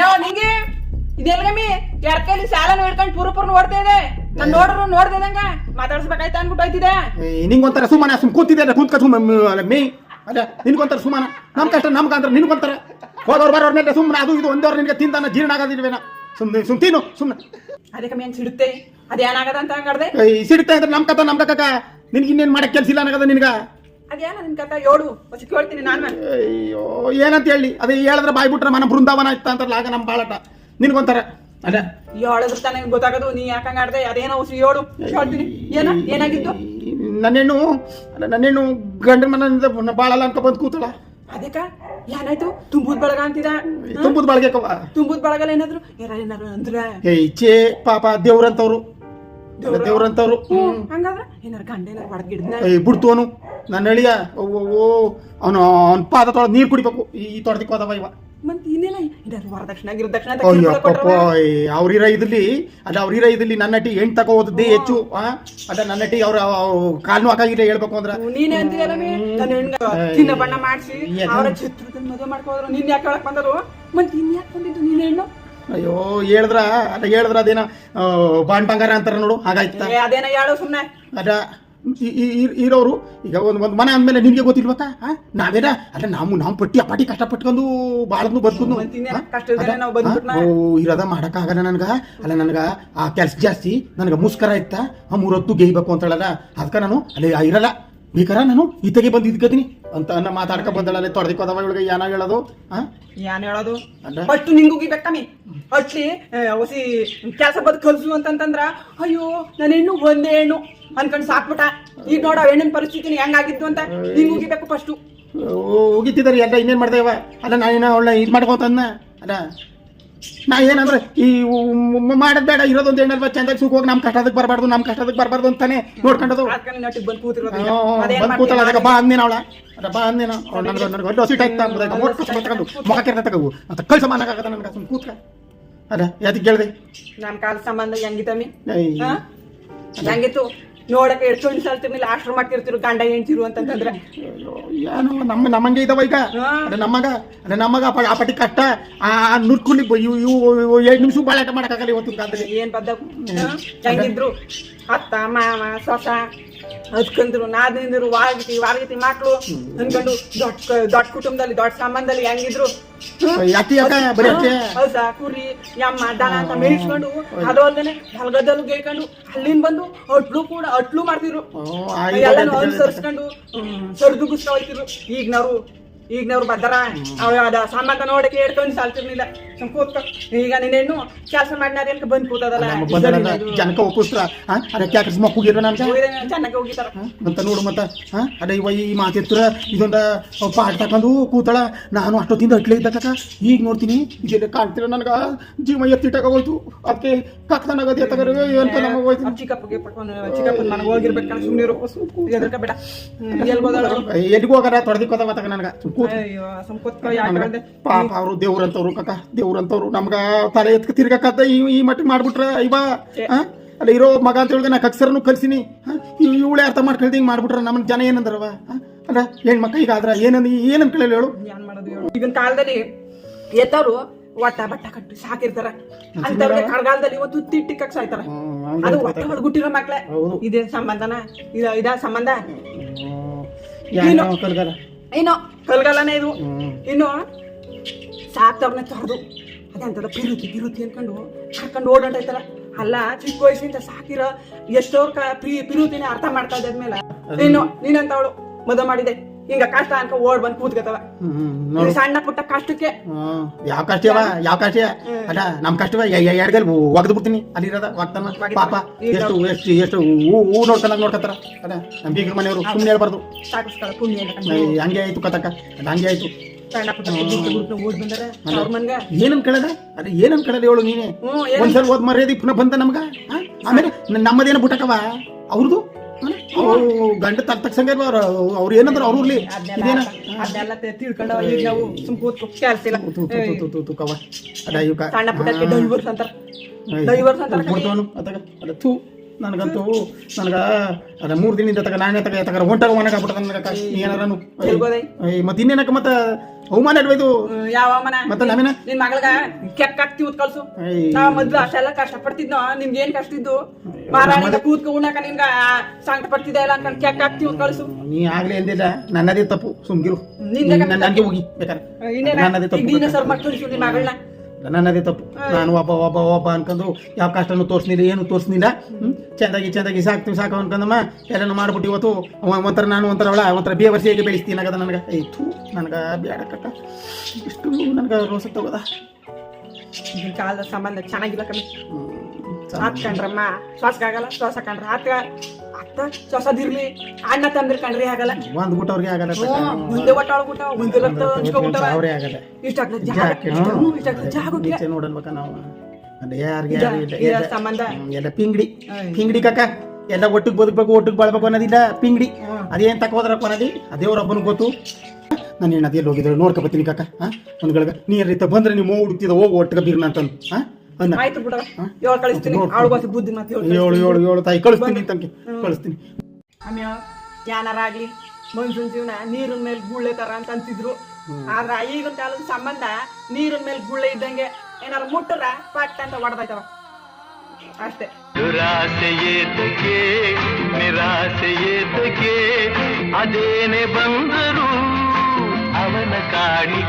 ಯಾವ ನಿಂಗೆ? ಇದೆಲ್ಗಮ್ಮಿ ಯಾರ ಕೈಲಿ ಸಾಲನ ಹಿಡ್ಕೊಂಡು ಪೂರ ಪೂರ್ ನೋಡ್ತಾ ಇದೆ. ನಾನ್ ನೋಡ್ರು ನೋಡ್ದೇದಂಗ ಮಾತಾಡ್ಸ್ಬೇಕಾಯ್ತ ಅನ್ಬಿಟ್ಟು ಹೋಯ್ತಿದೆ ನಿಂಗೊಂಥರ ಸುಮ್ಮನೆ ಸುಮ್ ಕೂತಿದ್ದೆ ಕೂತ್ಕ ಸುಮ್ಮ ಮೇ ಅಲ್ಲ ನಿನ್ಗೊಂಥರ ಸುಮ್ಮನ ನಮ್ ಕಷ್ಟ ನಮ್ಗೆ ಅಂದ್ರೆ ನಿನ್ಗೊಂತಾರ ಹೋದವ್ರು ಬರೋರ್ ಮೇಲೆ ಸುಮ್ಮನೆ ಅದು ಇದು ಒಂದವ್ರು ನಿನ್ಗೆ ತಿಂದಾನ ಜೀರ್ಣ ಆಗೋದಿಲ್ವೇನ. ಸುಮ್ಮನೆ ಸುಮ್ ತಿನ್ನು ಸುಮ್ಮನೆ ಅದೇ ಕಮ್ಮಿ ಹೆಂಗ್ ಸಿಡುತ್ತೆ? ಅದೇನಾಗದ ಅಂತ ಹಂಗಾಡ್ದೆ? ಸಿಡುತ್ತೆ ಅಂದ್ರೆ ನಮ್ ಕಥ ನಮ್ ಕಕ್ಕ ನಿನ್ಗೆ ಇನ್ನೇನ್ ಮಾಡಕ್ ಕೆಲ್ಸ ಇಲ್ಲ ಅನ್ನಗದ ನಿನ್ಗ? ಅದೇನ ನಿನ್ ಹೊಸ ಕೇಳ್ತೀನಿ ನಾನು ಅಯ್ಯೋ ಏನಂತ ಹೇಳಿ? ಅದೇ ಹೇಳಿದ್ರೆ ಬಾಯ್ ಬಿಟ್ರೆ ಮನ ಬೃಂದಾವನ ಇತ್ತ ಅಂತಾರಲ್ಲ ಆಗ ನಮ್ ಬಾಳಟ. ನಿನ್ಗೊಂತಾರ ಅಲ್ಲ ಹೇಳಿದ್ರೆ ತಾನೇ ಗೊತ್ತಾಗೋದು ನೀ ಯಾಕಂಗ ಆಡ್ದೆ? ಅದೇನೋ ಉಸಿ ಏಳು ಹೇಳ್ತೀನಿ. ಏನ? ಏನಾಗಿತ್ತು? ನನ್ನೇನು ನನ್ನೇನು ಗಂಡನ ಮನೆಯಿಂದ ಬಾಳಲ್ಲ ಅಂತ ಬಂದು ಕೂತಳ. ಅದಕ್ಕ? ಏನಾಯ್ತು ತುಂಬುದ್ ಬಳಗ ಅಂತಿದ ತುಂಬುದ್ ಬಾಳ್ಗೆ ಕವ ತುಂಬುದ್ ಬಳಗಲ್ಲ ಏನಾದ್ರು? ಏನಾರು ಅಂದ್ರೆ? ಏ ಪಾಪ ದೇವ್ರಂತವ್ರು. ದೇವ್ರಂತವ್ರು. ಹಂಗಾದ್ರ? ಏನಾರ ಗಂಡ ಏನಾರ ಏ ಬಿಡ್ತು ಅವನು ನನ್ನ ಅಳಿಯ ಓ ಅವನು ಅವನ ಪಾದ ತೊಳೆದು ನೀರು ಕುಡಿಬೇಕು. ಈ ತೊಡೆದಿಕ್ಕೆ ಹೋದವ ಇವ. ಮತ್ ಇನ್ನೇನ ಏನಾರು ವರದಕ್ಷಿಣೆ ಗಿರದಕ್ಷಿಣೆ ಅಂತ ಅಯ್ಯೋ ಕಿರುಕುಳ ಪಾಪ ಕೊಟ್ರವ? ಅವ್ರಿರ ಇದ್ರಲ್ಲಿ ಅಲ್ಲ ಅವ್ರಿರ ಇದ್ರಲ್ಲಿ ನನ್ನಟಿ ಹೆಣ್ ತಗೋ ಓದದ್ದೇ ಹೆಚ್ಚು ಆ? ಅದ ನನ್ನಟಿ ಅವ್ರ ಕಾಲ್ನು ಹಾಕಾಗಿಲ್ಲ ಹೇಳ್ಬೇಕು ಅಂದ್ರ. ನೀನೇ ಅಂತೀಯಲ್ಲ ಮೇ ನನ್ನ ಹೆಣ್ಗ ಚಿನ್ನ ಬಣ್ಣ ಮಾಡಿಸಿ ಏನು? ಅವರ ಚಿತ್ರದಲ್ಲಿ ಮದುವೆ ಮಾಡ್ಕೋದ್ರು ನಿನ್ ಯಾಕೆ ಹೇಳಕ್ ಬಂದರು ಮತ್ ಇನ್ ಯಾಕೆ ಬಂದಿದ್ದು ನೀನ್ ಹೆಣ್ಣು? ಅಯ್ಯೋ ಹೇಳಿದ್ರ ಅದ ಹೇಳಿದ್ರ ಅದೇನ ಬಾಣ್ ಬಾಂಡ್ ಬಂಗಾರ ಅಂತಾರ ನೋಡು ಹಾಗಾಯ್ತ ಏ, ಅದೇನ ಹೇಳು ಸುಮ್ನೆ. ಅದ ಇರೋರು ಈಗ ಒಂದು ಒಂದು ಮನೆ ಅಂದ್ಮೇಲೆ ನಿನಗೆ ಗೊತ್ತಿಲ್ವಕ್ಕ? ಆ? ನಾವೇನ? ಅಲ್ಲ ನಾವು ನಾವು ಪಟ್ಟಿ ಆ ಕಷ್ಟ ಪಟ್ಕೊಂಡು ಬಾಳದ್ನು ಬದುಕೊಂಡು ಇರೋದ ಮಾಡೋಕ್ಕಾಗಲ್ಲ ನನ್ಗ. ಅಲ್ಲ ನನಗೆ ಆ ಕೆಲಸ ಜಾಸ್ತಿ. ನನಗೆ ಮುಸ್ಕರ ಇತ್ತ. ಆ ಮೂರೊತ್ತು ಗೇಯ್ಬೇಕು ಅಂತ ಹೇಳಲ್ಲ. ಅದಕ್ಕ ನಾನು ಅಲ್ಲಿ ಇರಲ್ಲ. ಬೇಕಾರ ನಾನು? ಇತ್ತಗೆ ಬಂದು ಇದ್ಕತೀನಿ? ಅಂತ ಅನ್ನ ಮಾತಾಡ್ಕ ಬಂದಳಲ್ಲ ತೊಡೆದಿಕ್ಕೋದವ ಇವಳಿಗೆ ಏನ ಹೇಳೋದು? ಆ? ಏನ್ ಹೇಳೋದು? ಅಲ್ಲ. ಫಸ್ಟ್ ನಿಂಗುಗಿ ಬೆಕ್ಕಮ್ಮಿ. ಅಟ್ಲಿ ಹೊಸಿ ಕೆಲಸ ಬದ್ ಕಲ್ಸು ಅಂತಂತಂದ್ರ ಅಯ್ಯೋ ನನ್ನ ಹೆಣ್ಣು ಒಂದೇ ಹೆಣ್ಣು ಅನ್ಕೊಂಡ್ ಸಾಕ್ಬಿಟ್ಟ. ಈಗ ನೋಡ ಹೆಣ್ಣಿನ ಪರಿಸ್ಥಿತಿ ಹೆಂಗಾಗಿತ್ತು ಅಂತ ನಿಂಗುಗಿ ಬೇಕು ಫಸ್ಟ್ ಹೋಗಿತ್ತಿದ್ದಾರೆ ಎಲ್ಲ ಇನ್ನೇನ್ ಮಾಡ್ದೇವ ಅಲ್ಲ ನಾನೇನ ಒಳ್ಳೆ ಇದು ಮಾಡ್ಕೋತನ್ನ ಅಲ್ಲ ನಾ ಏನಂದ್ರೆ ಈ ಮಾಡೋದ್ ಬೇಡ ಇರೋದೊಂದು ಏನಲ್ವ ಚಂದಾಗಿ ಸುಖ ಹೋಗಿ ನಮ್ ಕಷ್ಟದಕ್ಕೆ ಬರಬಾರ್ದು ನಮ್ ಕಷ್ಟದಕ್ಕೆ ಬರಬಾರ್ದು ಅಂತಾನೆ ನೋಡ್ಕೊಂಡದು. ಬಂದ್ ಬಂದ್ ಅದಕ್ಕೆ? ಬಾ ಅಂದಿನ ಅವಳ. ಅದ ಬಾ ಅಂದಿನ. ನನಗೆ ನನಗೆ ಒಳ್ಳೆ ಹಸಿಟ್ ಆಯ್ತಾ ತಗೊಂಡು ಮುಖ ಕೆರೆದ ತಗವು. ಅಂತ ಕಳ್ಸ ಮಾಡಕ್ಕಾಗದ ನನಗೆ ಸುಮ್ ಕೂತ್ಕ. ಅದ ಯಾತಿಗೆ ಕೇಳಿದೆ? ನಮ್ ಕಾಲ ಸಂಬಂಧ ಹೆಂಗಿತ್ತಮ್ಮಿ ಏಯ್. ನೋಡಕ್ಕೆ ಎಡ್ಕೊಂಡು ಸಲ್ತಿರ್ಲಿಲ್ಲ ಆಶ್ರಮ ಮಾಡ್ತಿರ್ತಿರು ಗಂಡ ಹೆಂಡ್ತಿರು ಅಂತಂದ್ರೆ ಏನು ನಮ್ಮ ನಮ್ಮಂಗೆ ಇದಾವ ಈಗ. ನಮಗ ಅದ ನಮ್ಮಗ ಅದ ನಮ್ಮಗ ಆ ಪಟ್ಟಿ ಕಷ್ಟ. ಆ ನುಡ್ಕೊಂಡು ಇವು ಇವು ಎರಡು ನಿಮಿಷ ಬಾಳಾಟ ಮಾಡಕ್ಕಾಗಲ್ಲ ಇವತ್ತು ಕಾಲದಲ್ಲಿ. ಏನ್ ಬದ್ದ ಹೆಂಗಿದ್ರು? ಅತ್ತ ಮಾವ ಸೊಸ. ಅದ್ಕಂದ್ರು ನಾದಿಂದ್ರು ವಾರ್ಗಿತಿ ವಾರ್ಗಿತಿ ಮಕ್ಳು. ಅನ್ಕೊಂಡು ದೊಡ್ಡ ದೊಡ್ಡ ಕುಟುಂಬದಲ್ಲಿ ದೊಡ್ಡ ಸಂಬಂಧದಲ್ಲಿ ಹೆಂಗಿದ್ರು? ಹೊಸ ಕುರಿ ಯಮ್ಮ ದನ ಅಂತ ಮೇಯಿಸ್ಕೊಂಡು ಅದು ಅಲ್ಲದೆ ಹೊಲಗದ್ದಲು ಗೇಯ್ಕೊಂಡು ಅಲ್ಲಿಂದ ಬಂದು ಅಟ್ಲು ಕೂಡ ಅಟ್ಲು ಮಾಡ್ತಿದ್ರು. ಎಲ್ಲಾನು ಅನುಸರಿಸ್ಕೊಂಡು ಸರಿದುಗಿಸ್ತಾ ಹೋಯ್ತಿರು ಈಗಿನವ್ರು ಈಗಿನವ್ರು ಬದ್ದಾರ ಅವ ಅದ ಸಂಬಂಧ ನೋಡಕ್ಕೆ ಹೇಳ್ಕೊಂಡು ಸಾಲ್ತಿರ್ಲಿಲ್ಲ. ಸುಮ್ ಕೂತ್ಕೊ. ಈಗ ನೀನೇನು ಕೆಲಸ ಮಾಡಿನಾರ ಅಂತ ಬಂದ್ ಕೂತದಲ್ಲ? ಜನಕ ಒಪ್ಪಿಸ್ತ್ರ? ಅದಕ್ಕೆ ಯಾಕೆ ಮಕ್ಕಳಿರೋ ನನ್ಗೆ? ಚೆನ್ನಾಗಿ ಹೋಗಿತಾರ ಅಂತ ನೋಡು ಮತ್ತ ಅದ ಇವ ಈ ಮಾತಿತ್ರ ಇದೊಂದ ಪಾಠ ತಕೊಂಡು ಕೂತಳ. ನಾನು ಅಷ್ಟೊತ್ತಿಂದ ಇದ್ದ ಇದ್ದಕ್ಕ ಈಗ ನೋಡ್ತೀನಿ ಇದೆಲ್ಲ ಕಾಣ್ತಿರ ನನಗ. ಜೀವ ಎತ್ತಿಟ್ಟಾಗ ಹೋಯ್ತು. ಅದಕ್ಕೆ ಕಕ್ತನಾಗದಿ ಎತ್ತಗರ ಅಂತ ನಮಗೆ ಹೋಯ್ತು. ಚಿಕ್ಕಪ್ಪಗೆ ಪಟ್ಕೊಂಡು ಚಿಕ್ಕಪ್ಪನ ನನಗೆ ಹೋಗಿರ್ಬೇಕು ಸುಮ್ಮನೆ ಎದರ್ಕ ಬೇಡ ಎಲ್ಬೋದಾಳ ಎಲ್ಲಿಗೆ ಹೋಗಾರ ತೊಡೆದಿಕ್ಕೋದ ಮತ್ತಕ ನನಗೆ. ಕೂತ್ ಪಾಪ ಅವರು ದೇವ್ರಂತವ್ರು ಕಕ್ಕ ದೇವ್ರಂತವ್ರು ನಮ್ಗ ತಲೆ ಎತ್ಕ ತಿರ್ಗಕ್ಕದ್ದ ಈ ಈ ಮಟ್ಟಿಗೆ ಮಾಡ್ಬಿಟ್ರ ಇವ? ಅಲ್ಲ ಇರೋ ಮಗ ಅಂತ ಹೇಳಿದ್ರೆ ನಾ ಕಕ್ಸರನು ಕಲ್ಸಿನಿ. ಇವಳೆ ಅರ್ಥ ಮಾಡ್ಕೊಳ್ತೀನಿ ಹಿಂಗ್ ಮಾಡ್ಬಿಟ್ರ ನಮ್ಮ ಜನ ಏನಂದ್ರವ? ಅಲ್ಲ ಹೆಣ್ಮಕ್ಳ ಈಗ ಆದ್ರ ಏನಂದ ಏನಂತ ಕೇಳಿ ಹೇಳು. ಏನ್? ಈಗಿನ ಕಾಲದಲ್ಲಿ ಎತ್ತವರು ಒಟ್ಟ ಬಟ್ಟ ಕಟ್ಟಿ ಸಾಕಿರ್ತಾರ. ಅಂತವ್ರಿಗೆ ಕಡಗಾಲದಲ್ಲಿ ಇವತ್ತು ತಿಟ್ಟಿ ಸಾಯ್ತಾರ ಆಯ್ತಾರ ಅದು ಒಟ್ಟ ಹೊಡ್ಗುಟ್ಟಿರೋ ಮಕ್ಳೆ. ಇದೇ ಸಂಬಂಧನ? ಇದ ಸಂಬಂಧ? ಯಾರೋ ಕಲ್ಗಾಲನೇ ಇದು. ಇನ್ನು ಸಾಕ್ತವ್ರನ್ನ ತೊಳೆದು ಅದಂತದ ಪಿರುತಿ ಪಿರುತಿ ಅನ್ಕೊಂಡು ಹಾಕೊಂಡು ಓಡಾಡ್ತಾರ ಅಲ್ಲ ಚಿಕ್ಕ ವಯಸ್ಸಿಂದ ಸಾಕಿರೋ ಎಷ್ಟೋರ್ ಕ ಪ್ರಿ ಪಿರುತಿನ ಅರ್ಥ ಮಾಡ್ತಾ ಇದ್ದಾದ್ಮೇಲೆ ಇನ್ನು ನೀನಂತವಳು ಮದುವೆ ಮಾಡಿದೆ. ಹಿಂಗ ಕಷ್ಟ ಅನ್ಕ ಓಡ್ ಬಂದ್ ಕೂತ್ಕತವ ನೋಡು. ಸಣ್ಣ ಪುಟ್ಟ ಕಷ್ಟಕ್ಕೆ. ಯಾವ ಕಷ್ಟ ಯಾವ ಕಷ್ಟ. ಅಲ್ಲ ನಮ್ ಕಷ್ಟ ಎಡ್ಗಲ್ ಒಗದ್ ಬಿಡ್ತೀನಿ. ಅಲ್ಲಿರದ ಒಗ್ತಾನ ಪಾಪ. ಎಷ್ಟು ಎಷ್ಟು ಎಷ್ಟು ಹೂ ನೋಡ್ಕೊಂಡಾಗ ನೋಡ್ಕತ್ತಾರ. ಅದ ನಮ್ ಬೀಗ್ರ ಮನೆಯವರು. ಸುಮ್ಮನೆ ಹೇಳ್ಬಾರ್ದು. ಹಂಗೆ ಆಯ್ತು ಕತಕ ಅದ ಹಂಗೆ ಆಯ್ತು. ಏನನ್ ಕಳದ? ಅದ ಏನನ್ ಕಳದ ಹೇಳು ನೀನೆ? ಒಂದ್ಸಲ ಓದ್ ಮರ್ಯಾದಿ ಪುನಃ ಬಂತ ನಮ್ಗ? ಆಮೇಲೆ ನಮ್ಮದೇನ ಬುಟ್ಟಕವ ಅವ್ರದು? ಅವ್ರು ಗಂಡ ತಕ್ ತಕ್ಸಂಗ ಅವ್ರ ಅವ್ರು ಏನಂದ್ರ ಅವ್ರಲ್ಲಿ ಇದೇನ? ಅದನ್ನೆಲ್ಲ ತಿಳ್ಕೊಂಡ ಈಗ ನಾವು ಸುಮ್ ಕೂತ್ಕೊ ಕೆಲ್ಸ ಇಲ್ಲ ತು, ತು, ತು, ತು, ತು, ತು, ಕವ ಅದ ಇವ್ಕ. ಸಣ್ಣ ಪುಟ್ಟಕ್ಕೆ ಡೈವರ್ಸ್ ಅಂತಾರ. ಡೈವರ್ಸ್ ಅಂತಾರ ಕಣೆ. ಬಿಡ್ತವನು ಅದಾಗ ಅದ ಥೂ. ನನಗಂತೂ ನನಗ ಅದ ಮೂರು ದಿನದಿಂದ ತಗ ನಾನೇ ತಗ ತಗ ಹೊಂಟಾಗ ಒಣಗ ನನಗ ಏನಾರನು ಎಲ್ಗೋದೈ ಮತ್ತೆ ಇನ್ನೇನಕ್ಕ ಮತ್ತೆ ಅವಮಾನ ಇದು ಯಾವ ಅವಮಾನ? ಮತ್ತೆ ನಮ್ಮಿನ ನಿನ್ ಮಗಳಗ ಕೆಕ್ಕ ಕೂತ್ ಕಳ್ಸು. ನಾ ನಾವ್ ಮೊದ್ಲು ಅಷ್ಟೆಲ್ಲ ಕಷ್ಟ ಪಡ್ತಿದ್ನೋ ನಿಮ್ಗೆ ಏನ್ ಕಷ್ಟ ಇದ್ದು? ಮಾರಾಣಿಂದ ಕೂತ್ಕ ಉಣ್ಣಕ ನಿಮ್ಗ ಸಂಕಟ ಪಡ್ತಿದ್ದೆ ಇಲ್ಲ ಅನ್ಕೊಂಡ್ ಕೆಕ್ಕ ಕೂತ್ ಕಳ್ಸು. ನೀ ಆಗ್ಲೇ ಎಂದಿಲ್ಲ ನನ್ನದೇ ತಪ್ಪು ಸುಮ್ಗಿರು. ನಿಂದೆ ನನ್- ನನಗೆ ಹೋಗಿ ಇನ್ನೇನ? ನನ್ನದೇ ತಪ್ಪು ನೀನ ಸರ್ ಮಕ್ಕಳು ನಿನ್ ಮಗಳನ್ನ. ನನ್ನದೇ ತಪ್ಪು. ನಾನು ಒಬ್ಬ ಒಬ್ಬ ಒಬ್ಬ ಅನ್ಕೊಂಡು ಯಾವ ಕಷ್ಟನೂ ತೋರಿಸ್ನಿಲ್ಲ ಏನು ತೋರಿಸ್ನಿಲ್ಲ ಹ್ಮ್? ಚೆಂದಾಗಿ ಚೆಂದಾಗಿ ಸಾಕ್ತೀವಿ ಸಾಕು ಅನ್ಕೊಂಡಮ್ಮ ಎಲ್ಲನೂ ಮಾಡ್ಬಿಟ್ಟು ಇವತ್ತು ಒಂಥರ ನಾನು ಒಂಥರ ಅವಳ ಒಂಥರ ಬೇವರ್ಸಿಯಾಗಿ ಬೆಳೆಸ್ತೀನಿ ಆಗದ ನನಗೆ ಐತು ನನಗೆ ಬೇಡ ಕಟ್ಟ ಇಷ್ಟು ನನಗೆ ರೋಸ ತಗೋದ. ಈಗಿನ ಕಾಲದ ಸಂಬಂಧ ಚೆನ್ನಾಗಿಲ್ಲ ಕಮ್ಮಿ. ಹಾಕ್ಕೊಂಡ್ರಮ್ಮ ಶ್ವಾಸಕ್ಕಾಗಲ್ಲ ಶ್ವಾಸ ಕಂಡ್ರೆ ಆತ ಅತ್ತ ಸೊಸದಿರ್ಲಿ ಅಣ್ಣ ತಂದ್ರ ಕಂಡ್ರಿ ಆಗಲ್ಲ. ಒಂದು ಗುಟ್ಟವ್ರಿಗೆ ಆಗಲ್ಲ ಹ್ಮ್, ಮುಂದೆ ಒಟ್ಟಾಳ್ಬಿಟ್ಟ ಮುಂದೆ ರಕ್ತ ಹಂಚ್ಕೊಂಡ್ಬಿಟ್ಟವ ಅವರೇ ಆಗಲ್ಲ. ಇಷ್ಟಾಗ್ಲ ಜಾಗ ಜಾಗ, ಹ್ಮ್. ಹ್ಮ್, ಇಷ್ಟಾಗ್ಲ ನೋಡಲ್ಬೇಕ ನಾವು. ಅಲ್ಲ ಯಾರಿಗೆ ಸಂಬಂಧ. ಎಲ್ಲ ಪಿಂಗಡಿ. ಪಿಂಗಡಿ ಕಕ್ಕ ಎಲ್ಲ ಒಟ್ಟಿಗೆ ಬದುಕಬೇಕು ಒಟ್ಟಿಗೆ ಬಾಳ್ಬೇಕು ಅನ್ನೋದಿಲ್ಲ ಪಿಂಗಡಿ. ಅದೇನ್ ಅದೇನ್ ತಕೋದ್ರಪ್ಪ ಅನ್ನೋದಿ ಆ ದೇವ್ರೊಬ್ಬನ ಗೊತ್ತು. ನಾನು ಏನು ಹೋಗಿದ್ರು ಹೋಗಿದ್ರೆ ನೋಡ್ಕೊ ಬರ್ತೀನಿ ಕಕ್ಕ ಹಾ ಒಂದ್ಗಳಿಗೆ ನೀರ್ ರೀತ ಬಂದ್ರೆ ನೀವು ಹುಡುಕ್ತಿದ್ದ ಹೋಗಿ ಒಟ್ಟಿಗೆ ಬೀರ್ನ ಅಂತಂದು ಹಾ ಆಯ್ತು ಬಿಡ. ಏಳು ಕಳಿಸ್ತೀನಿ. ಅವಳು ಬಸ್ ಬುದ್ಧಿ ಮತ್ತೆ ಏಳು ಏಳು ಏಳು ತಾಯಿ ಕಳಿಸ್ತೀನಿ ತಂಕಿ ಕಳಿಸ್ತೀನಿ. ಆಮ್ಯಾವ ಯಾನಾರಾಗ್ಲಿ ಮನುಷ್ಯನ ಜೀವನ ನೀರಿನ ಮೇಲೆ ಗುಳ್ಳೆ ತರ ಅಂತ ಅಂತಿದ್ರು. ಆದ್ರ ಈಗಿನ ಕಾಲದ ಸಂಬಂಧ ನೀರಿನ ಮೇಲೆ ಗುಳ್ಳೆ ಇದ್ದಂಗೆ ಏನಾರ ಮುಟ್ಟರ? ಪಟ್ಟ ಅಂತ ಹೊಡೆದಾಯ್ತವ ಅಷ್ಟೇ. ದುರಾಸೆ ಏತಕ್ಕೆ ನಿರಾಸೆ ಏತಕ್ಕೆ ಅದೇನೆ ಬಂದರು ಅವನ ಕಾಡಿ